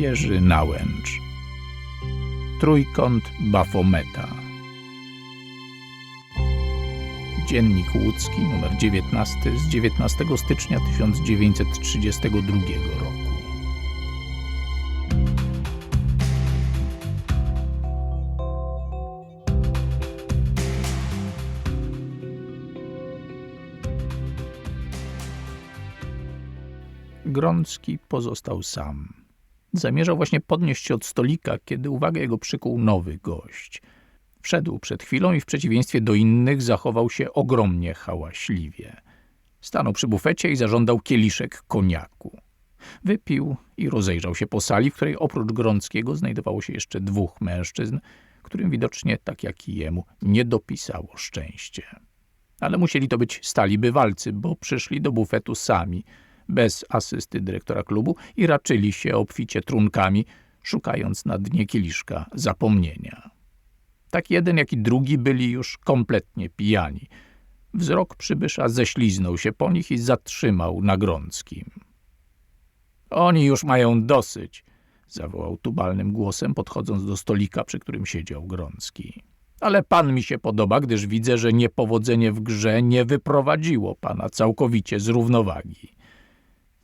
Jerzy Nałęcz. Trójkąt Bafometa. Dziennik Łódzki numer 19 z 19 stycznia 1932 roku. Grącki pozostał sam. Zamierzał właśnie podnieść się od stolika, kiedy uwagę jego przykuł nowy gość. Wszedł przed chwilą i w przeciwieństwie do innych zachował się ogromnie hałaśliwie. Stanął przy bufecie i zażądał kieliszek koniaku. Wypił i rozejrzał się po sali, w której oprócz Grąckiego znajdowało się jeszcze dwóch mężczyzn, którym widocznie, tak jak i jemu, nie dopisało szczęście. Ale musieli to być stali bywalcy, bo przyszli do bufetu sami – bez asysty dyrektora klubu i raczyli się obficie trunkami, szukając na dnie kieliszka zapomnienia. Tak jeden, jak i drugi byli już kompletnie pijani. Wzrok przybysza ześliznął się po nich i zatrzymał na Grąckim. Oni już mają dosyć, zawołał tubalnym głosem, podchodząc do stolika, przy którym siedział Grącki. Ale pan mi się podoba, gdyż widzę, że niepowodzenie w grze nie wyprowadziło pana całkowicie z równowagi.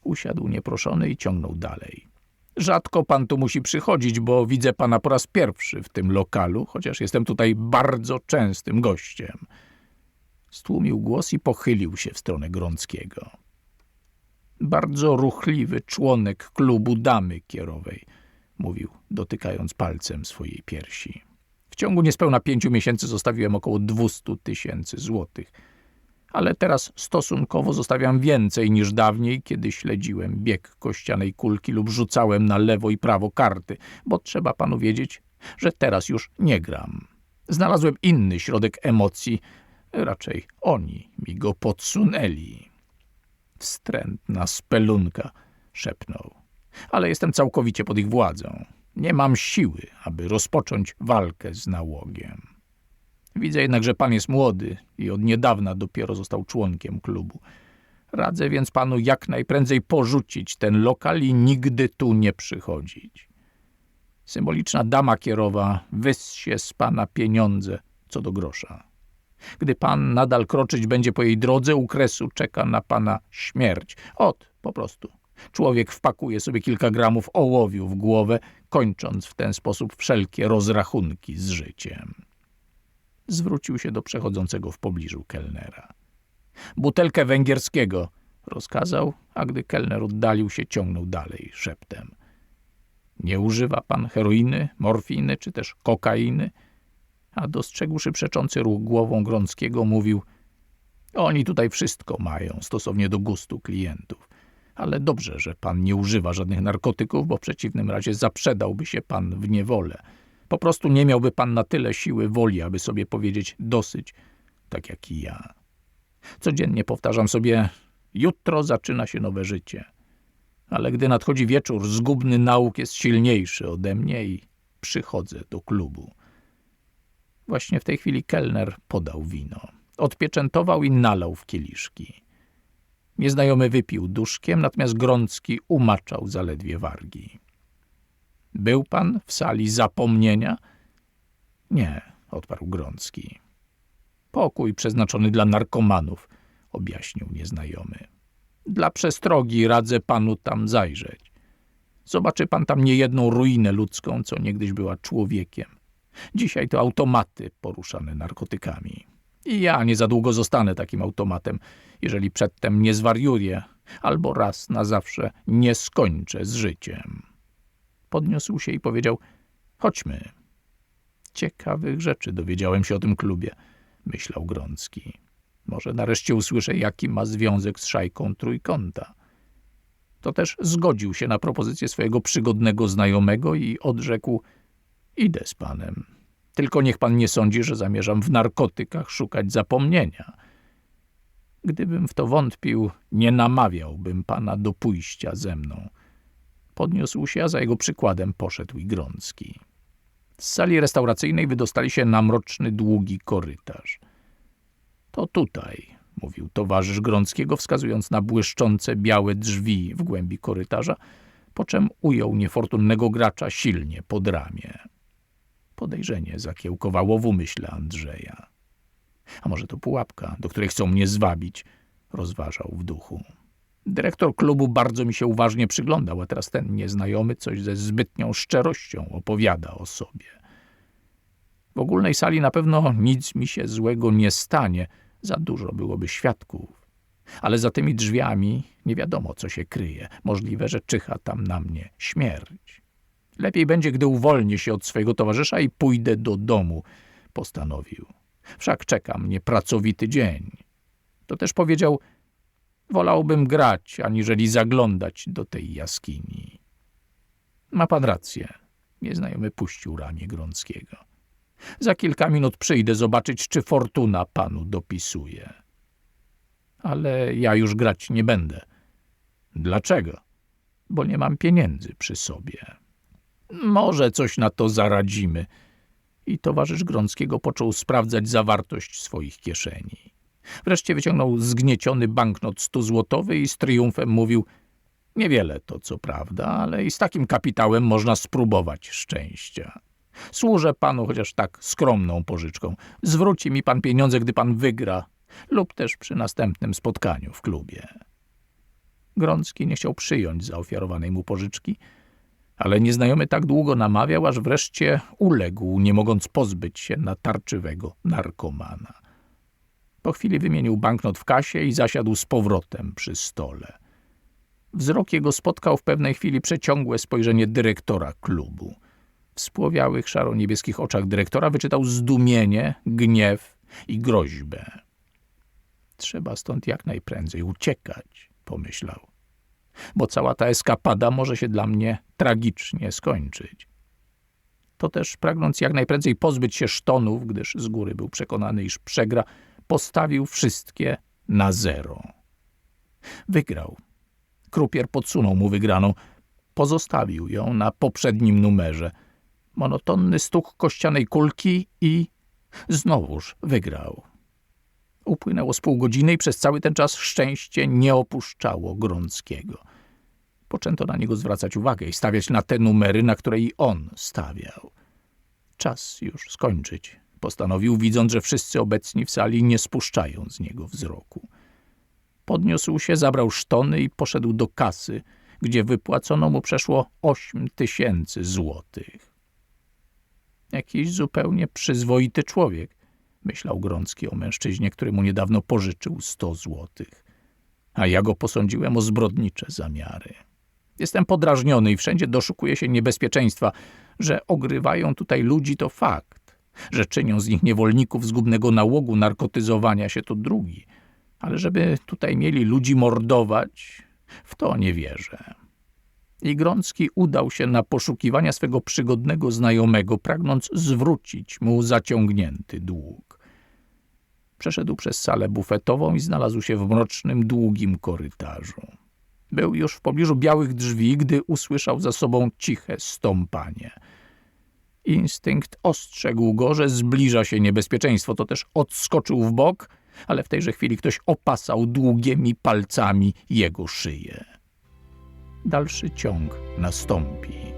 Usiadł nieproszony i ciągnął dalej. Rzadko pan tu musi przychodzić, bo widzę pana po raz pierwszy w tym lokalu, chociaż jestem tutaj bardzo częstym gościem. Stłumił głos i pochylił się w stronę Grąckiego. Bardzo ruchliwy członek klubu damy kierowej, mówił, dotykając palcem swojej piersi. W ciągu niespełna pięciu miesięcy zostawiłem około dwustu tysięcy złotych ale teraz stosunkowo zostawiam więcej niż dawniej, kiedy śledziłem bieg kościanej kulki lub rzucałem na lewo i prawo karty, bo trzeba panu wiedzieć, że teraz już nie gram. Znalazłem inny środek emocji, raczej oni mi go podsunęli. Wstrętna spelunka, szepnął. Ale jestem całkowicie pod ich władzą. Nie mam siły, aby rozpocząć walkę z nałogiem. Widzę jednak, że pan jest młody i od niedawna dopiero został członkiem klubu. Radzę więc panu jak najprędzej porzucić ten lokal i nigdy tu nie przychodzić. Symboliczna dama kierowa wyssie z pana pieniądze co do grosza. Gdy pan nadal kroczyć będzie po jej drodze, u kresu czeka na pana śmierć. Ot, po prostu. Człowiek wpakuje sobie kilka gramów ołowiu w głowę, kończąc w ten sposób wszelkie rozrachunki z życiem zwrócił się do przechodzącego w pobliżu kelnera. Butelkę węgierskiego, rozkazał, a gdy kelner oddalił się, ciągnął dalej szeptem. Nie używa pan heroiny, morfiny czy też kokainy? A dostrzegłszy przeczący ruch głową Grąckiego, mówił Oni tutaj wszystko mają, stosownie do gustu klientów. Ale dobrze, że pan nie używa żadnych narkotyków, bo w przeciwnym razie zaprzedałby się pan w niewolę. Po prostu nie miałby pan na tyle siły woli, aby sobie powiedzieć dosyć, tak jak i ja. Codziennie powtarzam sobie, jutro zaczyna się nowe życie. Ale gdy nadchodzi wieczór, zgubny nauk jest silniejszy ode mnie i przychodzę do klubu. Właśnie w tej chwili kelner podał wino. Odpieczętował i nalał w kieliszki. Nieznajomy wypił duszkiem, natomiast Grącki umaczał zaledwie wargi. Był pan w sali zapomnienia? Nie, odparł Grącki. Pokój przeznaczony dla narkomanów, objaśnił nieznajomy. Dla przestrogi radzę panu tam zajrzeć. Zobaczy pan tam niejedną ruinę ludzką, co niegdyś była człowiekiem. Dzisiaj to automaty poruszane narkotykami. I ja nie za długo zostanę takim automatem, jeżeli przedtem nie zwariuję, albo raz na zawsze nie skończę z życiem podniósł się i powiedział: Chodźmy. Ciekawych rzeczy dowiedziałem się o tym klubie, myślał Grącki. Może nareszcie usłyszę, jaki ma związek z szajką trójkąta. To też zgodził się na propozycję swojego przygodnego znajomego i odrzekł: Idę z panem. Tylko niech pan nie sądzi, że zamierzam w narkotykach szukać zapomnienia. Gdybym w to wątpił, nie namawiałbym pana do pójścia ze mną. Podniósł się, a za jego przykładem poszedł i Grącki. Z sali restauracyjnej wydostali się na mroczny, długi korytarz. To tutaj, mówił towarzysz Grąckiego, wskazując na błyszczące białe drzwi w głębi korytarza, po czym ujął niefortunnego gracza silnie pod ramię. Podejrzenie zakiełkowało w umyśle Andrzeja. A może to pułapka, do której chcą mnie zwabić, rozważał w duchu. Dyrektor klubu bardzo mi się uważnie przyglądał, a teraz ten nieznajomy coś ze zbytnią szczerością opowiada o sobie. W ogólnej sali na pewno nic mi się złego nie stanie, za dużo byłoby świadków. Ale za tymi drzwiami nie wiadomo, co się kryje. Możliwe, że czyha tam na mnie śmierć. Lepiej będzie, gdy uwolnię się od swojego towarzysza i pójdę do domu, postanowił. Wszak czeka mnie pracowity dzień. To też powiedział, wolałbym grać, aniżeli zaglądać do tej jaskini. Ma pan rację. Nieznajomy puścił ramię Grąckiego. Za kilka minut przyjdę zobaczyć, czy fortuna panu dopisuje. Ale ja już grać nie będę. Dlaczego? Bo nie mam pieniędzy przy sobie. Może coś na to zaradzimy. I towarzysz Grąckiego począł sprawdzać zawartość swoich kieszeni. Wreszcie wyciągnął zgnieciony banknot stuzłotowy i z triumfem mówił Niewiele to co prawda, ale i z takim kapitałem można spróbować szczęścia. Służę panu chociaż tak skromną pożyczką. Zwróci mi pan pieniądze, gdy pan wygra, lub też przy następnym spotkaniu w klubie. Grącki nie chciał przyjąć zaofiarowanej mu pożyczki, ale nieznajomy tak długo namawiał, aż wreszcie uległ, nie mogąc pozbyć się natarczywego narkomana. Po chwili wymienił banknot w kasie i zasiadł z powrotem przy stole. Wzrok jego spotkał w pewnej chwili przeciągłe spojrzenie dyrektora klubu. W spłowiałych szaro-niebieskich oczach dyrektora wyczytał zdumienie, gniew i groźbę. Trzeba stąd jak najprędzej uciekać, pomyślał, bo cała ta eskapada może się dla mnie tragicznie skończyć. To też, pragnąc jak najprędzej pozbyć się sztonów, gdyż z góry był przekonany, iż przegra, postawił wszystkie na zero. Wygrał. Krupier podsunął mu wygraną. Pozostawił ją na poprzednim numerze. Monotonny stuk kościanej kulki i znowuż wygrał. Upłynęło z pół godziny i przez cały ten czas szczęście nie opuszczało Grąckiego. Poczęto na niego zwracać uwagę i stawiać na te numery, na które i on stawiał. Czas już skończyć, postanowił, widząc, że wszyscy obecni w sali nie spuszczają z niego wzroku. Podniósł się, zabrał sztony i poszedł do kasy, gdzie wypłacono mu przeszło ośm tysięcy złotych. Jakiś zupełnie przyzwoity człowiek, myślał Grącki o mężczyźnie, który mu niedawno pożyczył sto złotych. A ja go posądziłem o zbrodnicze zamiary. Jestem podrażniony i wszędzie doszukuje się niebezpieczeństwa, że ogrywają tutaj ludzi to fakt, że czynią z nich niewolników zgubnego nałogu narkotyzowania się to drugi, ale żeby tutaj mieli ludzi mordować, w to nie wierzę. I Grącki udał się na poszukiwania swego przygodnego znajomego, pragnąc zwrócić mu zaciągnięty dług. Przeszedł przez salę bufetową i znalazł się w mrocznym, długim korytarzu. Był już w pobliżu białych drzwi, gdy usłyszał za sobą ciche stąpanie. Instynkt ostrzegł go, że zbliża się niebezpieczeństwo, to też odskoczył w bok, ale w tejże chwili ktoś opasał długimi palcami jego szyję. Dalszy ciąg nastąpi.